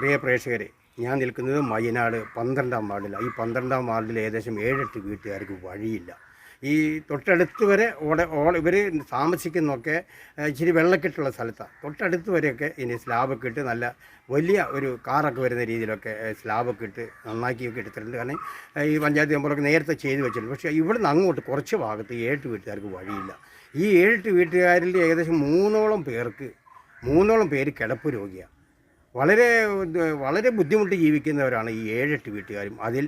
പ്രിയ പ്രേക്ഷകരെ ഞാൻ നിൽക്കുന്നത് മയനാട് പന്ത്രണ്ടാം വാർഡിലാണ് ഈ പന്ത്രണ്ടാം വാർഡിൽ ഏകദേശം ഏഴെട്ട് വീട്ടുകാർക്ക് വഴിയില്ല. ഈ തൊട്ടടുത്ത് വരെ ഓടെ ഓടെ ഇവർ താമസിക്കുന്നൊക്കെ ഇച്ചിരി വെള്ളക്കെട്ടുള്ള സ്ഥലത്താണ് തൊട്ടടുത്ത് വരെയൊക്കെ ഇനി സ്ലാബൊക്കെ ഇട്ട് നല്ല വലിയ ഒരു കാറൊക്കെ വരുന്ന രീതിയിലൊക്കെ സ്ലാബൊക്കെ ഇട്ട് നന്നാക്കിയൊക്കെ എടുത്തിട്ടുണ്ട്. കാരണം ഈ പഞ്ചായത്ത് മെമ്പറൊക്കെ നേരത്തെ ചെയ്തു വെച്ചിട്ടുണ്ട്. പക്ഷേ ഇവിടുന്ന് അങ്ങോട്ട് കുറച്ച് ഭാഗത്ത് ഏഴ് വീട്ടുകാർക്ക് വഴിയില്ല. ഈ ഏഴെട്ട് വീട്ടുകാരിൽ ഏകദേശം മൂന്നോളം പേർക്ക് മൂന്നോളം പേര് കിടപ്പ് രോഗിയാണ് വളരെ വളരെ ബുദ്ധിമുട്ട് ജീവിക്കുന്നവരാണ് ഈ ഏഴെട്ട് വീട്ടുകാരും. അതിൽ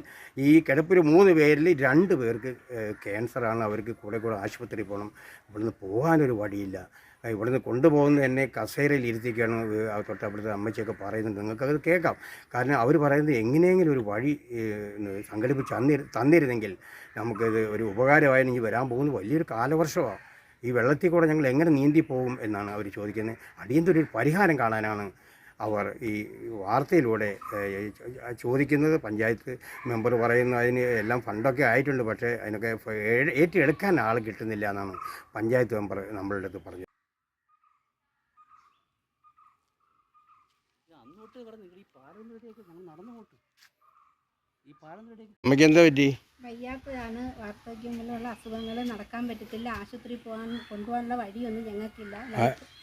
ഈ കിടപ്പിൽ മൂന്ന് പേരിൽ രണ്ട് പേർക്ക് ക്യാൻസറാണ്. അവർക്ക് കൂടെ കൂടെ ആശുപത്രിയിൽ പോകണം. ഇവിടുന്ന് പോകാനൊരു വഴിയില്ല. ഇവിടുന്ന് കൊണ്ടുപോകുന്ന തന്നെ കസേരയിൽ ഇരുത്തിക്കാണ് തൊട്ട് അവിടുത്തെ അമ്മച്ചിയൊക്കെ പറയുന്നത്. നിങ്ങൾക്കത് കേൾക്കാം. കാരണം അവർ പറയുന്നത് എങ്ങനെയെങ്കിലും ഒരു വഴി സംഘടിപ്പിച്ച് തന്നിരു തന്നിരുന്നെങ്കിൽ നമുക്കിത് ഒരു ഉപകാരമായി എനിക്ക് വരാൻ പോകുന്ന. വലിയൊരു കാലവർഷമാണ് ഈ വെള്ളത്തിൽ കൂടെ ഞങ്ങൾ എങ്ങനെ നീന്തി പോകും എന്നാണ് അവർ ചോദിക്കുന്നത്. അടിയന്തര പരിഹാരം കാണാനാണ് അവർ ഈ വാർത്തയിലൂടെ ചോദിക്കുന്നത് പഞ്ചായത്ത് മെമ്പർ പറയുന്നു അതിന് എല്ലാം ഫണ്ടൊക്കെ ആയിട്ടുണ്ട് പക്ഷേ അതിനൊക്കെ ഏറ്റെടുക്കാൻ ആൾ കിട്ടുന്നില്ല എന്നാണ് പഞ്ചായത്ത് മെമ്പർ നമ്മളുടെ അടുത്ത് പറഞ്ഞത്. നമുക്ക് എന്താ പറ്റി? വയ്യാത്തതാണ്. വാർദ്ധക്യം മൂലമുള്ള അസുഖങ്ങൾ നടക്കാൻ പറ്റത്തില്ല. ആശുപത്രി പോകാൻ കൊണ്ടുപോകാനുള്ള വഴിയൊന്നും ഞങ്ങൾക്കില്ല.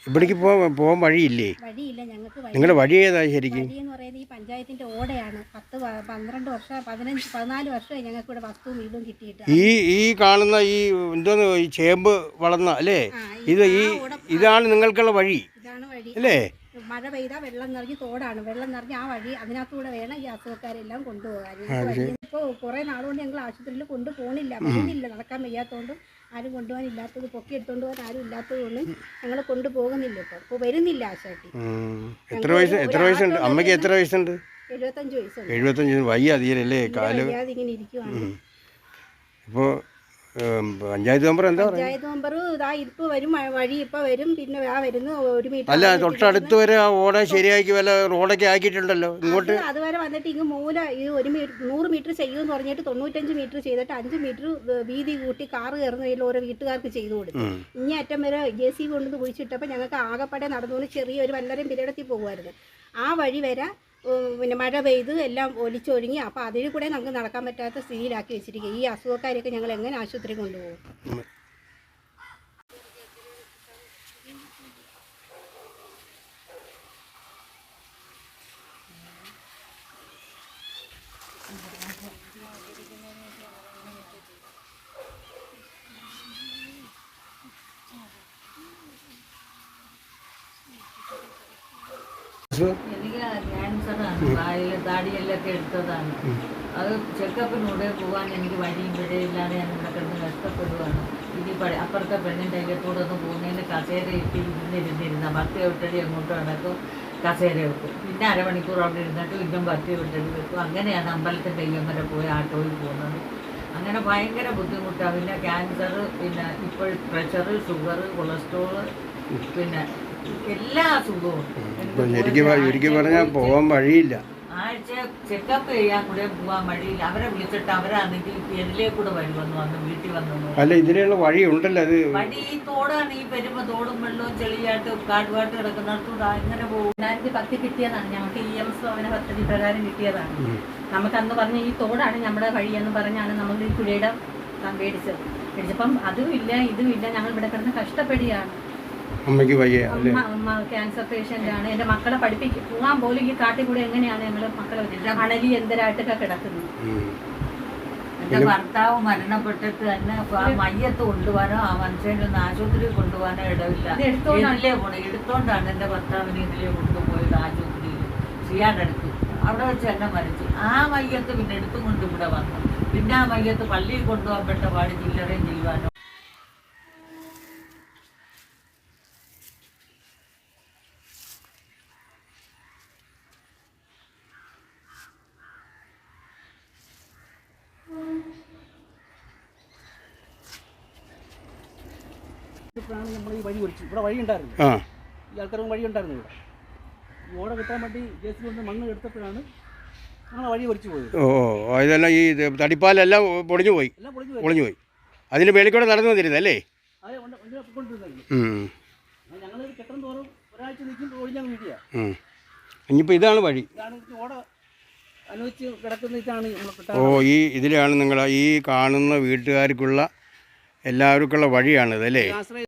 ഇവിടേക്ക് പോകാൻ പോകാൻ വഴിയില്ലേ? വഴിയില്ല. ഞങ്ങൾക്ക് നിങ്ങളുടെ വഴി ഏതാ ശരിക്കും? വഴി എന്ന് പറയുന്നത് ഈ പഞ്ചായത്തിന്റെ ഓടയാണ്. പത്ത് പന്ത്രണ്ട് വർഷം പതിനഞ്ച് പതിനാല് വർഷമായി ഞങ്ങൾക്ക് ഇവിടെ വസ്തു വീടും കിട്ടിയിട്ട് ഈ ഈ കാണുന്ന ഈ എന്തോന്ന് ഈ ചേമ്പ് വളർന്ന അല്ലേ? ഇത് ഈ ഇതാണ് നിങ്ങൾക്കുള്ള വഴി. ഇതാണ് വഴി. അല്ലേ? മഴ പെയ്താൽ വെള്ളം നിറഞ്ഞ് തോടാണ്. വെള്ളം നിറഞ്ഞ് ആ വഴി അതിനകത്തൂടെ വേണം ഈ അസുഖക്കാരെല്ലാം കൊണ്ടുപോകാൻ. ഇപ്പോൾ കുറേ നാളുകൊണ്ട് ഞങ്ങൾ ആശുപത്രിയിൽ കൊണ്ടുപോകണില്ല പോകുന്നില്ല നടക്കാൻ വയ്യാത്തതുകൊണ്ടും ആരും കൊണ്ടുപോകാൻ ഇല്ലാത്തത് പൊക്കി എടുത്തുകൊണ്ട് പോകാൻ ആരും ഇല്ലാത്തതുകൊണ്ടും ഞങ്ങൾ കൊണ്ടുപോകുന്നില്ല ഇപ്പോൾ ഇപ്പോൾ വരുന്നില്ല ആശാട്ടി. എത്ര വയസ്സ് എത്ര വയസ്സുണ്ട്? അമ്മയ്ക്ക് എത്ര വയസ്സുണ്ട്? എഴുപത്തഞ്ച് വയസ്സുണ്ട്. എഴുപത്തഞ്ച് വയ്യ തീരല്ലേ കാൽ ഇങ്ങനെ ഇരിക്കുവാണ്. ഇപ്പോൾ പഞ്ചായത്ത് മെമ്പർ എന്താ പഞ്ചായത്ത് മെമ്പർ ഇതാ ഇപ്പൊ വരും വഴി ഇപ്പൊ വരും പിന്നെ ആ വരുന്നു ഒരു മീറ്റർ അല്ല തൊട്ടടുത്ത് വരെ ആ ഓട ശരിയാക്കി വല്ല റോഡൊക്കെ ആക്കിയിട്ടുണ്ടല്ലോ ഇങ്ങോട്ട്? അതുവരെ വന്നിട്ട് ഇങ്ങ് മൂല ഈ ഒരു മീറ്റർ നൂറ് മീറ്റർ ചെയ്യുമെന്ന് പറഞ്ഞിട്ട് തൊണ്ണൂറ്റഞ്ച് മീറ്റർ ചെയ്തിട്ട് അഞ്ച് മീറ്റർ വീതി കൂട്ടി കാറ് കയറുന്നതിൽ ഓരോ വീട്ടുകാർക്ക് ചെയ്തു കൊടുത്തു. ഇനി അറ്റം വരെ ജെ സി കൊണ്ടുവന്ന് കുഴിച്ചിട്ടപ്പോൾ ഞങ്ങൾക്ക് ആകെപ്പാടെ നടന്നുകൊണ്ട് ചെറിയൊരു വല്ലരും പിരടത്തിൽ പോകുമായിരുന്നു. ആ വഴി വരെ പിന്നെ മഴ പെയ്ത് എല്ലാം ഒലിച്ചൊഴുങ്ങി അപ്പോൾ അതിൽ കൂടെ നമുക്ക് നടക്കാൻ പറ്റാത്ത സ്ഥിതിയിലാക്കി വെച്ചിരിക്കുക ഈ അസുഖക്കാരെയൊക്കെ ഞങ്ങൾ എങ്ങനെ ആശുപത്രി കൊണ്ടുപോകും? Thank താടിയെല്ലൊക്കെ എടുത്തതാണ്. അത് ചെക്കപ്പിനൂടെ പോകാൻ എനിക്ക് വഴിയും പിഴയില്ലാതെ ഞാൻ ഇവിടെ കിടന്ന് കഷ്ടപ്പെടുവാണ്. ഇനി അപ്പുറത്തെ പെണ്ണിന്റെ അയ്യത്തോടെ ഒന്ന് പോകുന്നതിന് കസേര ഇട്ട് ഇരുന്നിരുന്നിരുന്ന ഭക്തി വിട്ടടി അങ്ങോട്ട് നടക്കും കസേര വെക്കും. പിന്നെ അരമണിക്കൂർ അവിടെ ഇരുന്നിട്ട് ഇന്നും ഭക്തി വിട്ടടി വെക്കും. അങ്ങനെയാണ് അമ്പലത്തിന്റെ അയ്യം വരെ പോയി ആട്ടോയിൽ പോകുന്നത്. അങ്ങനെ ഭയങ്കര ബുദ്ധിമുട്ടാണ് പിന്നെ ക്യാൻസർ പിന്നെ ഇപ്പോൾ പ്രഷർ ഷുഗർ കൊളസ്ട്രോൾ പിന്നെ എല്ലാ അസുഖവും ഇപ്പം ശരിക്കും പറഞ്ഞാൽ പോകാൻ വഴിയില്ല. ആഴ്ച ചെക്കപ്പ് ചെയ്യാൻ കൂടെ പോകാൻ വഴിയില്ല. അവരെ വിളിച്ചിട്ട് അവരാണെങ്കിൽ എതിലേ കൂടെ വരുമെന്ന് വന്ന് വീട്ടിൽ വന്നു അല്ല ഇതിനുള്ള വഴി ഉണ്ടല്ലോ അത് വഴി ഈ തോടാണ് ഈ വരുമ്പോ തോടും വെള്ളവും ചെളിയായിട്ട് കാട്ടുപാട്ട് കിടക്കുന്നിടത്തൂടെ അങ്ങനെ പോകും. രണ്ടായിരത്തി പത്തിൽ കിട്ടിയതാണ്. ഞങ്ങൾക്ക് ഇ എം എസ് ഭവന പദ്ധതി പ്രകാരം കിട്ടിയതാണ്. നമുക്ക് അന്ന് പറഞ്ഞ ഈ തോടാണ് നമ്മുടെ വഴി എന്ന് പറഞ്ഞാണ് നമ്മൾ ഈ പുഴയുടെ ക- മേടിച്ചത് മേടിച്ചപ്പം അതും ഇല്ല ഇതും ഇല്ല. ഞങ്ങൾ ഇവിടെ കിടന്ന് കഷ്ടപ്പെടുകയാണ്. അമ്മയ്ക്ക് വയ്യ അല്ലേ? ക്യാൻസർ പേഷ്യന്റ് ആണ്. എന്റെ മക്കളെ പഠിപ്പിക്കും. പോകാൻ പോലും ഈ കാട്ടിൽ കൂടെ എങ്ങനെയാണ് ഞങ്ങൾ മക്കളെ അണലി എന്തരായിട്ടൊക്കെ കിടക്കുന്നത്. ഉം. എന്റെ ഭർത്താവ് മരണപ്പെട്ടിട്ട് തന്നെ ആ മയ്യത്ത് കൊണ്ടുപോകാനോ ആ മനുഷ്യനെ ഒന്ന് ആശുപത്രിയിൽ കൊണ്ടുപോകാനോ ഇടവില്ല. എടുത്തോണ്ടല്ലേ ഇതിലേ പോണേ? എടുത്തോണ്ടാണ് എന്റെ ഭർത്താവിനെ ഇതിലേ കൊണ്ടുപോയത് ആശുപത്രിയിൽ. ചെയ്യാനടുത്ത്. അവിടെ വെച്ച് എന്നെ മരിച്ചു. ആ മയ്യത്ത് പിന്നെ എടുത്തും കൊണ്ട് ഇവിടെ വന്നു. പിന്നെ ആ മയ്യത്ത് പള്ളിയിൽ കൊണ്ടുപോകാൻ പെട്ട പാട് ചില്ലറയും ചെയ്യുവാനോ നമ്മൾ ഈ വഴി ഒഴിച്ചു ഇവിടെ വഴി ഉണ്ടായിരുന്നു ആ. ഈ ആൾക്കാർക്ക് വഴി ഉണ്ടായിരുന്നു ഇവിടെ. ഈ ഓട കിട്ടാൻ വേണ്ടി ജെ സി കൊണ്ട് മണ്ണ് എടുത്തപ്പോഴാണ് ഞങ്ങൾ വഴി പോയത്. ഓ ഓ ഇതെല്ലാം ഈ ഇത് തടിപ്പാലെല്ലാം പൊടിഞ്ഞു പോയി. എല്ലാം പൊളിഞ്ഞു പോയി. പൊളിഞ്ഞു പോയി. അതിന് മേളിൽ കൂടെ നടന്നു ഉം. ഞങ്ങൾ കെട്ടം തോറും ഒരാഴ്ച നിൽക്കും ഒഴിഞ്ഞാൽ വീടിയ ഉം. ഇനിയിപ്പോൾ ഇതാണ് വഴി. ഇതാണ് ഓട അനുവദിച്ച് കിടക്കുന്ന ഇതാണ് നമ്മൾ ഓ ഈ ഇതിലാണ് നിങ്ങൾ ഈ കാണുന്ന വീട്ടുകാർക്കുള്ള എല്ലാവർക്കുള്ള വഴിയാണിത് അല്ലേ? ആശ്രയ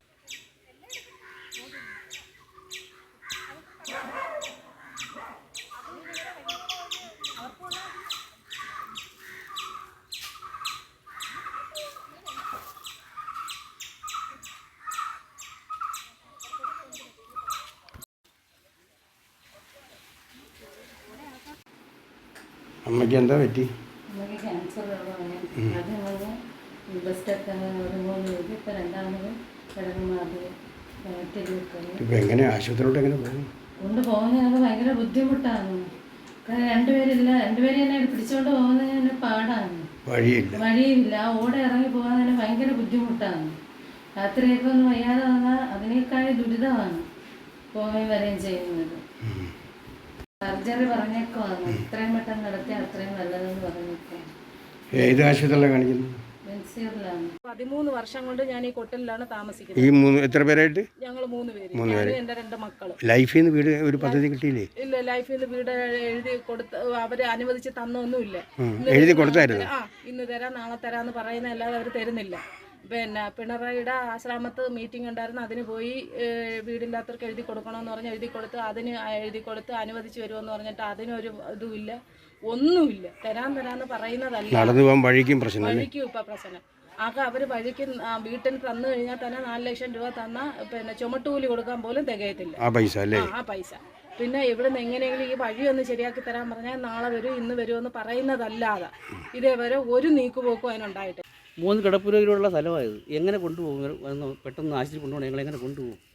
അമ്മയ്ക്ക് എന്താ പറ്റി? ക്യാൻസർ ആദ്യം വന്ന് ഇപ്പം രണ്ടാമത് ഇപ്പം എങ്ങനെ ആശുപത്രിയിലോട്ട് എങ്ങനെ പോകും കൊണ്ടുപോകുന്ന ഞങ്ങൾക്ക് ഭയങ്കര ബുദ്ധിമുട്ടാണ്. കാരണം രണ്ടുപേരില്ല രണ്ടുപേരും എന്നെ പിടിച്ചുകൊണ്ട് പോകുന്നതിന് പാടാണ്. വഴിയില്ല. വഴിയില്ല. ഓടെ ഇറങ്ങി പോകാൻ തന്നെ ഭയങ്കര ബുദ്ധിമുട്ടാണ്. രാത്രിയൊക്കെ ഒന്ന് വയ്യാതെ വന്നാൽ അതിനേക്കാൾ ദുരിതമാണ്. പോവുകയും വരികയും ചെയ്യുന്നത്. സർജറി പറഞ്ഞേക്കുവാണ്. എത്രയും പെട്ടെന്ന് നടത്തിയാൽ അത്രയും നല്ലതെന്ന് പറഞ്ഞേക്കാം ഏത് ആശുപത്രിയിലാണ് കാണിക്കുന്നത്? ബെൻസീറിലാണ് പതിമൂന്ന് വർഷം കൊണ്ട് ഞാൻ ഈ കൊട്ടലിലാണ് താമസിക്കുന്നത്. ഈ മൂന്ന് എത്ര പേരായിട്ട്? ഞങ്ങൾ മൂന്ന് പേര്. മൂന്ന് പേര്. ഞാനും എന്റെ രണ്ട് മക്കളും. ലൈഫിൽ നിന്ന് വീട് ഒരു പദ്ധതി കിട്ടിയില്ലേ? ഇല്ല ലൈഫിൽ നിന്ന് വീട് എഴുതി കൊടുത്ത് അവർ അനുവദിച്ച് തന്നൊന്നുമില്ല. ഉം. എഴുതി കൊടുത്തായിരുന്നു? ആ ഇന്ന് തരാം നാളെ തരാന്ന് പറയുന്ന അല്ലാതെ അവർ തരുന്നില്ല. പിന്നെ പിണറായിയുടെ ആശ്രമത്ത് മീറ്റിംഗ് ഉണ്ടായിരുന്നു. അതിന് പോയി വീടില്ലാത്തവർക്ക് എഴുതി കൊടുക്കണമെന്ന് പറഞ്ഞ് എഴുതി കൊടുത്ത് അതിന് എഴുതി കൊടുത്ത് അനുവദിച്ച് വരുമെന്ന് പറഞ്ഞിട്ട് അതിനൊരു ഇതുമില്ല ഒന്നുമില്ല. തരാൻ തരാന്ന് പറയുന്നതല്ല. നടന്നു പോകാൻ വഴിക്കും പ്രശ്നം വഴിക്കും ഇപ്പം പ്രശ്നം. ആകെ അവർ വഴിക്ക് വീട്ടിൽ തന്നു കഴിഞ്ഞാൽ തന്നെ നാല് ലക്ഷം രൂപ തന്ന പിന്നെ ചുമട്ടുകൂലി കൊടുക്കാൻ പോലും തികയത്തില്ല. ആ പൈസ അല്ലേ? ആ നിന്ന് പൈസ. പിന്നെ ഇവിടുന്ന് എങ്ങനെയെങ്കിലും ഈ വഴി ഒന്ന് ശരിയാക്കി തരാൻ പറഞ്ഞാൽ നാളെ വരും ഇന്ന് വരുമെന്ന് പറയുന്നതല്ലാതെ. ഇതേവരെ ഒരു നീക്കുപോക്കും അതിനുണ്ടായിട്ട് മൂന്ന് കിടപ്പുരയിലുള്ള സ്ഥലമായത്. എങ്ങനെ കൊണ്ടുപോകും? പെട്ടെന്ന് ആശുപത്രി കൊണ്ടുപോകണം? ഞങ്ങൾ എങ്ങനെ കൊണ്ടുപോകും?